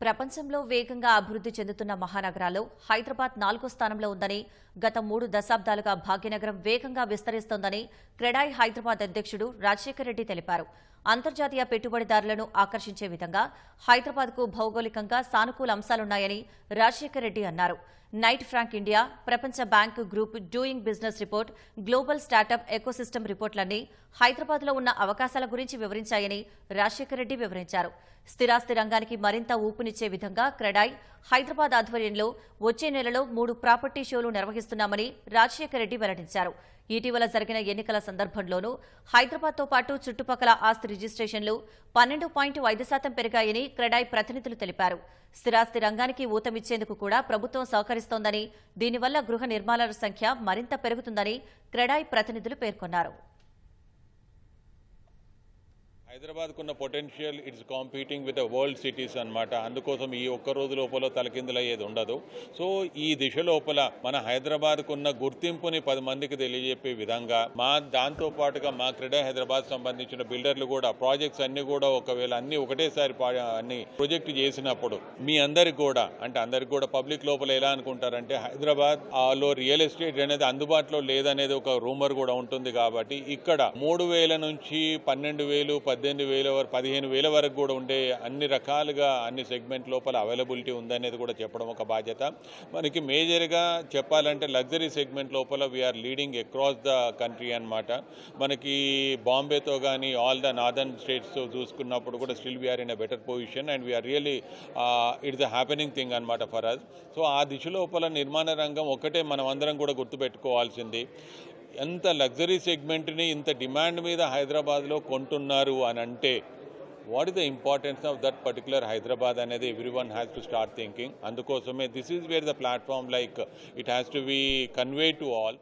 ప్రపంచంలో వేగంగా అభివృద్ధి చెందుతున్న మహానగరాల్లో హైదరాబాద్ నాలుగో స్థానంలో ఉందని గత మూడు దశాబ్దాలుగా భాగ్యనగరం వేగంగా విస్తరిస్తోందని క్రెడాయ్ హైదరాబాద్ అధ్యక్షుడు రాజశేఖర్ రెడ్డి తెలిపారు. అంతర్జాతీయ పెట్టుబడిదారులను ఆకర్షించే విధంగా హైదరాబాద్కు భౌగోళికంగా సానుకూల అంశాలున్నాయని రాజశేఖర్ రెడ్డి అన్నారు. నైట్ ఫ్రాంక్ ఇండియా ప్రపంచ bank group doing business report global startup ecosystem రిపోర్ట్లన్నీ హైదరాబాద్లో ఉన్న అవకాశాల గురించి వివరించాయని రాజశేఖర్ రెడ్డి వివరించారు. స్థిరాస్తి రంగానికి మరింత ఊపునిచ్చే విధంగా క్రెడాయ్ హైదరాబాద్ ఆధ్వర్యంలో వచ్చే నెలలో మూడు ప్రాపర్టీ షోలు నిర్వహిస్తున్నామని రాజశేఖర్ రెడ్డి వెల్లడించారు. ఇటీవల జరిగిన ఎన్నికల సందర్భంలోనూ హైదరాబాద్తో పాటు చుట్టుపక్కల ఆస్తి రిజిస్ట్రేషన్లు పన్నెండు పాయింట్ ఐదు శాతం పెరిగాయని క్రెడాయ్ ప్రతినిధులు తెలిపారు. స్థిరాస్తి రంగానికి ఊతమిచ్చేందుకు కూడా ప్రభుత్వం సహకరిస్తోందని దీనివల్ల గృహ నిర్మాణాల సంఖ్య మరింత పెరుగుతుందని క్రెడాయ్ ప్రతినిధులు పేర్కొన్నారు. హైదరాబాద్కున్న potential it's competing with world cities అనమాట అందుకోసం ఈ ఒక్క రోజు లోపల తలకిందులయ్యేది ఉండదు. సో ఈ దిశ లోపల మన హైదరాబాద్కున్న గుర్తింపుని పది మందికి తెలియజెప్పే విధంగా మా దాంతో పాటుగా మా క్రీడా హైదరాబాద్ సంబంధించిన బిల్డర్లు కూడా ప్రాజెక్ట్స్ అన్ని కూడా ఒకవేళ అన్ని ఒకటేసారి అన్ని ప్రొజెక్ట్ చేసినప్పుడు మీ అందరికి కూడా అంటే అందరికి కూడా పబ్లిక్ లోపల ఎలా అనుకుంటారంటే హైదరాబాద్లో రియల్ ఎస్టేట్ అనేది అందుబాటులో లేదనేది ఒక రూమర్ కూడా ఉంటుంది కాబట్టి ఇక్కడ మూడు వేల నుంచి పన్నెండు వేలు పద్దెనిమిది వేల వరకు పదిహేను వేల వరకు కూడా ఉండే అన్ని రకాలుగా అన్ని సెగ్మెంట్ లోపల అవైలబిలిటీ ఉందనేది కూడా చెప్పడం ఒక బాధ్యత. మనకి మేజర్గా చెప్పాలంటే లగ్జరీ సెగ్మెంట్ లోపల we're leading across the country అనమాట మనకి బాంబేతో కానీ ఆల్ ద నార్దర్న్ స్టేట్స్తో చూసుకున్నప్పుడు కూడా still we're in a better position and we're really it's a happening thing అనమాట ఫర్ అస్ సో ఆ దిశ లోపల నిర్మాణ రంగం ఒకటే మనం అందరం కూడా గుర్తుపెట్టుకోవాల్సింది. ఎంత లగ్జరీ సెగ్మెంట్ని ఇంత డిమాండ్ మీద హైదరాబాద్లో కొంటున్నారు అని అంటే what is the importance of that particular Hyderabad అనేది every one has to start thinking అందుకోసమే this is where the platform like it has to be convey to all